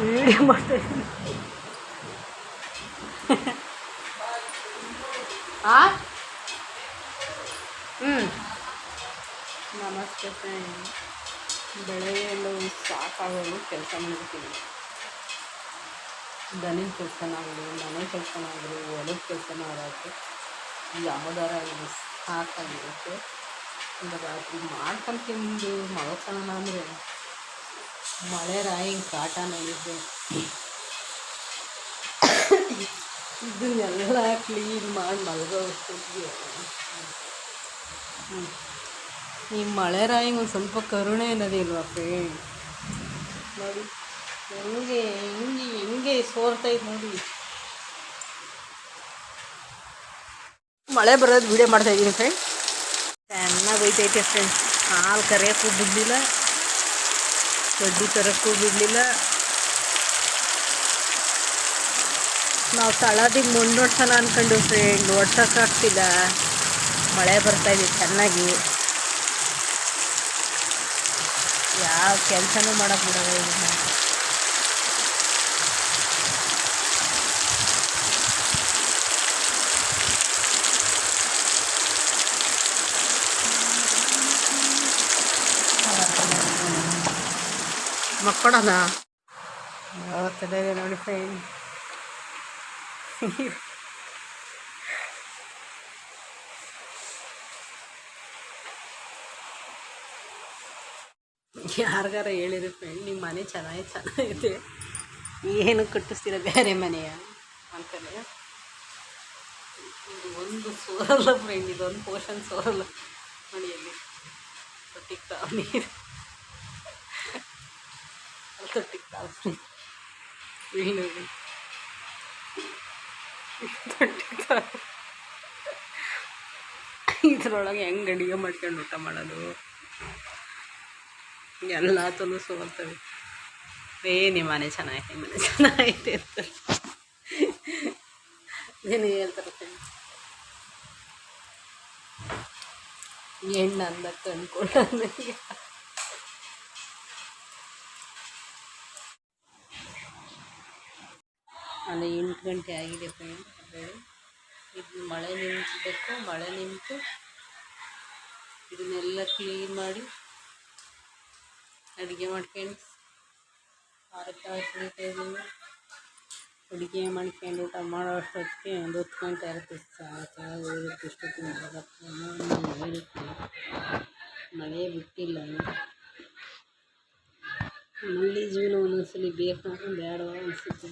Video ಮಾಡ್ತಾ ಇದ್ದೀನಿ ಆ? ಹ್ಞೂ ನಮಸ್ತೆ ಫ್ರೆಂಡ್. ಬೆಳಗ್ಗೆಯೆಲ್ಲ ಸಾಕಾಗೋದು ಕೆಲಸ ಮಾಡ್ತೀನಿ. ದನಿನ ಕೆಲಸನಾಗಲಿ ಮನೆ ಕೆಲಸನಾಗಲಿ ಹೊಲದ ಕೆಲಸನ ಆಗುತ್ತೆ ಯಾವುದಾರ ಆಗಲಿ ಸಾಕಾಗಿರುತ್ತೆ. ಒಂದು ರಾತ್ರಿ ಮಾಡ್ಕೊಂಡು ತಿಂದು ಮಲ್ಕೊಳ್ಳೋಣ ಅಂದರೆ ಮಳೆ ರಾಯಿಂಗ್ ಕಾಟ ನಡೀತು ಇದನ್ನೆಲ್ಲ ಕ್ಲೀನ್ ಮಾಡಿ ಮಲಗೋ ಹ್ಞೂ ಈ ಮಳೆ ರಾಯಿಂಗ್ ಒಂದು ಸ್ವಲ್ಪ ಕರುಣೆ ಅನ್ನೋದಿಲ್ವಾ ಫ್ರೆಂಡ್ ನೋಡಿ ಹೆಂಗೆ ಹೆಂಗೆ ಹೆಂಗೆ ಸೋರ್ತೈತೆ ನೋಡಿ. ಮಳೆ ಬರೋದು ವಿಡಿಯೋ ಮಾಡ್ತಾ ಇದ್ದೀನಿ ಫ್ರೆಂಡ್ ಚೆನ್ನಾಗಿ ಹೋಯ್ತೈತೆ ಫ್ರೆಂಡ್ ಹಾಲು ಕರೆಯೋಕ್ಕೂ ಬಿಡಲಿಲ್ಲ ಕಡ್ಡಿ ತರಕ್ಕೂ ಬಿಡಲಿಲ್ಲ. ನಾವು ತಳದಿಗೆ ಮುಂದೋಡ್ಸೋಣ ಅಂದ್ಕೊಂಡು ಫ್ರೆಂಡ್ ಓಡ್ಸೋಕ್ಕಾಗ್ತಿಲ್ಲ ಮಳೆ ಬರ್ತಾಯಿದೆ ಚೆನ್ನಾಗಿ. ಯಾವ ಕೆಲಸನೂ ಮಾಡೋಕ್ಕೆ ಬಿಡೋಲ್ಲ ಮಕ್ಕಳನ ಯಾವತ್ತಿದೆ ನೋಡಿ ಫ್ರೆಂಡ್ ಯಾರಿಗಾರ ಹೇಳಿರಿ ಫ್ರೆಂಡ್ ನಿಮ್ಮ ಮನೆ ಚೆನ್ನಾಗಿ ಚೆನ್ನಾಗಿದೆ ಏನು ಕಟ್ಟಿಸ್ತೀರ ಬೇರೆ ಮನೆಯ? ಅಂತಾನೆ ಇದು ಒಂದು ಸೋರಲ್ಲ ಫ್ರೆಂಡ್ ಇದೊಂದು ಪೋರ್ಷನ್ ಸೋರಲ್ಲ ಮನೆಯಲ್ಲಿ. ನೀರು. ಇದ್ರೊಳಗೆ ಹೆಂಗ್ ಅಡುಗೆ ಮಾಡ್ಕೊಂಡು ಊಟ ಮಾಡೋದು? ಎಲ್ಲ ತಲು ಸೋಲ್ತವೆ. ಏ ನಿಮ್ಮ ಮನೆ ಚೆನ್ನಾಗೈತೆ ನಿಮ್ಮ ಮನೆ ಚೆನ್ನಾಗೈತೆ ಏನು ಹೇಳ್ತಾರೆ ಹೆಣ್ಣು ಅಂದ್ಕೊಂಡ ನನಗೆ ಅಲ್ಲಿ ಎಂಟು ಗಂಟೆ ಆಗಿದೆ ಫ್ರೆಂಡ್ ಇದು ಮಳೆ ನಿಂತಬೇಕು ಮಳೆ ನಿಂತು ಇದನ್ನೆಲ್ಲ ಕ್ಲೀನ್ ಮಾಡಿ ಅಡುಗೆ ಮಾಡ್ಕೊಂಡು ಇದ್ದೀನಿ ಅಡುಗೆ ಮಾಡ್ಕೊಂಡು ಊಟ ಮಾಡೋ ಅಷ್ಟೊತ್ತಿಗೆ ಒಂದು ಹತ್ತು ಗಂಟೆ ಇರುತ್ತೆ ಸಾಕಾಗಿ ಹೋಗುತ್ತೆ ಇಷ್ಟೊತ್ತಿಗೆ ಮಳೆ ಬಿಟ್ಟಿಲ್ಲ ಮಲ್ಲಿ ಜೀವನ ಒಂದೊಂದ್ಸಲಿ ಬೇಕು ಬೇಡ ಅನಿಸುತ್ತೆ.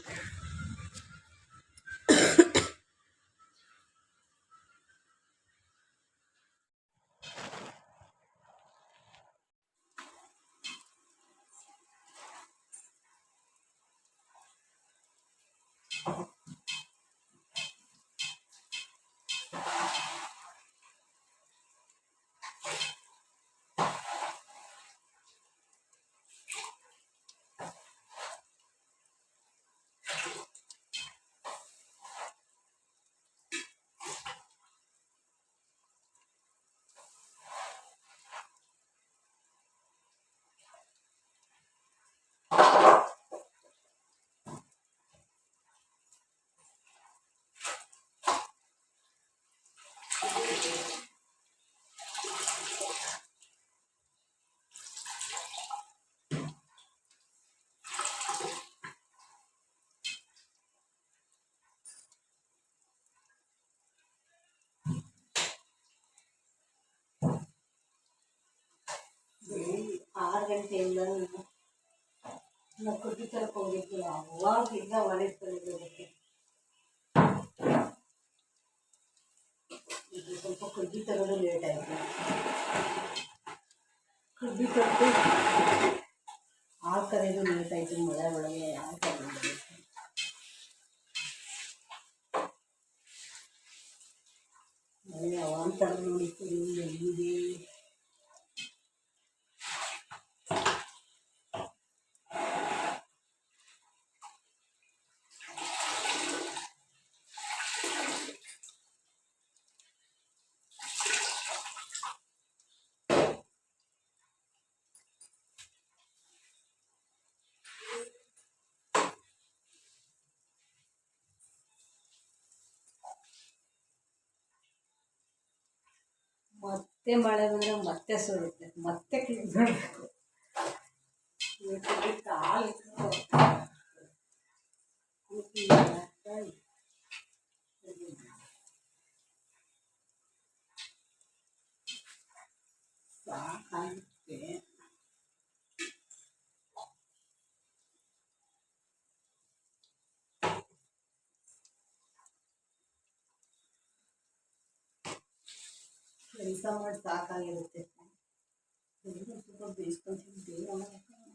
ಆರು ಗಂಟೆಯಿಂದ ನಾವು ಕಡ್ಡಿ ತರಕ್ಕೆ ಹೋಗಿದ್ವಿ ಅವಾಗಿಂದ ಒಲೆ ತಂದಿದ್ದಕ್ಕೆ ಇದು ಸ್ವಲ್ಪ ಕಡ್ಡಿ ತರೋದು ಲೇಟ್ ಆಯಿತು ಕಡ್ಡಿ ತರದು ಆ ಕರೆದು ಲೇಟ್ ಆಯಿತು ಮಳೆ ಒಳಗೆ ಯಾವ ಕರೆದು ಮಳೆ ಅವಾಂತರ ನೋಡಿ ಎಲ್ಲಿದೆ ಮತ್ತೆ ಮಳೆ ಬಂದರೆ ಮತ್ತೆ ಸುಡುತ್ತೆ ಮತ್ತೆ ಕ್ಲೀನ್ ಮಾಡಬೇಕು. ಕಾಲು ಕೆಲಸ ಮಾಡಿ ಸಾಕಾಗಿರುತ್ತೆ ಬೆಳಿಗ್ಗೆ ಸ್ವಲ್ಪ ಬೇಯಿಸ್ಕೊಂತೀನಿ ಬೇಗ ಮಾಡಕ್ಕೆ ಮಳೆ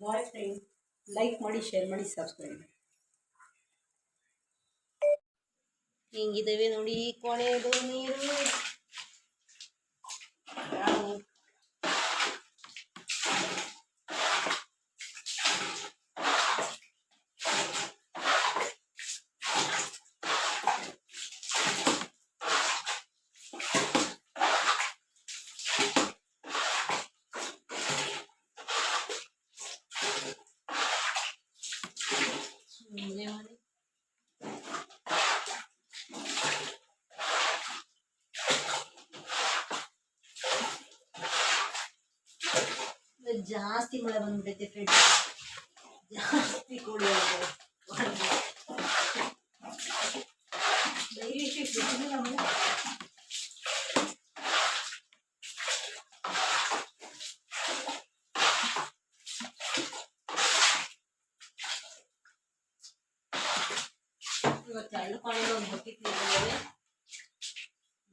ಬಾಯ್ ಫ್ರೆಂಡ್ ಲೈಕ್ ಮಾಡಿ ಶೇರ್ ಮಾಡಿ ಸಬ್ಸ್ಕ್ರೈಬ್ ಮಾಡಿ ಹಿಂಗಿದ್ದೇವೆ ನೋಡಿ ಕೊನೆಯದು ನೀರು. ಜಾಸ್ತಿ ಮಳೆ ಬಂದ್ಬಿಟ್ಟೈತೆ ಫ್ರೆಂಡ್ಸ್ ಜಾಸ್ತಿ ಕೋಳಿ ಆಗಿದೆ.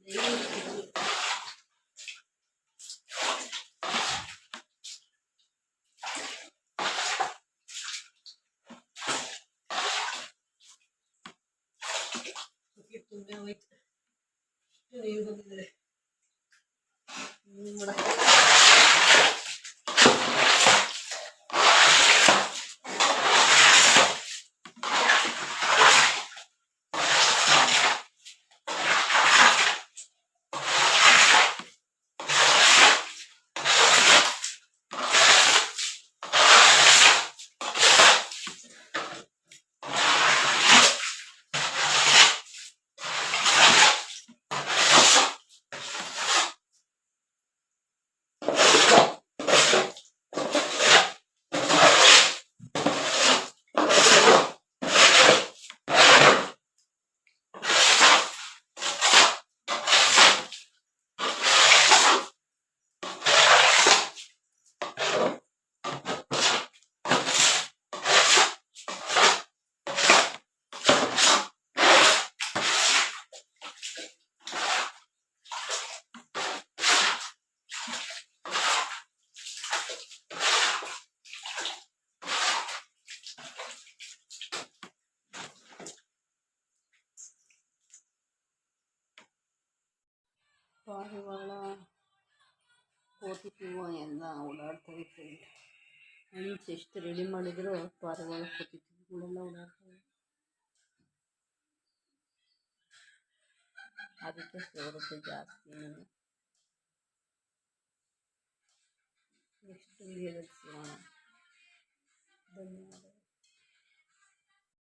Thank you. ಹಂಚು ಎಷ್ಟು ರೆಡಿ ಮಾಡಿದ್ರು ಪಾರಿವಾಳ ಕೋತಿ ಹೂಗಳೆಲ್ಲ ಓಡಾಡ್ತವೆ ಅದಕ್ಕೆ ಸೇರುತ್ತೆ ಜಾಸ್ತಿ ನೆಕ್ಸ್ಟ್ ವಿಡಿಯೋದಲ್ಲಿ ಸಿಗೋಣ ಧನ್ಯವಾದ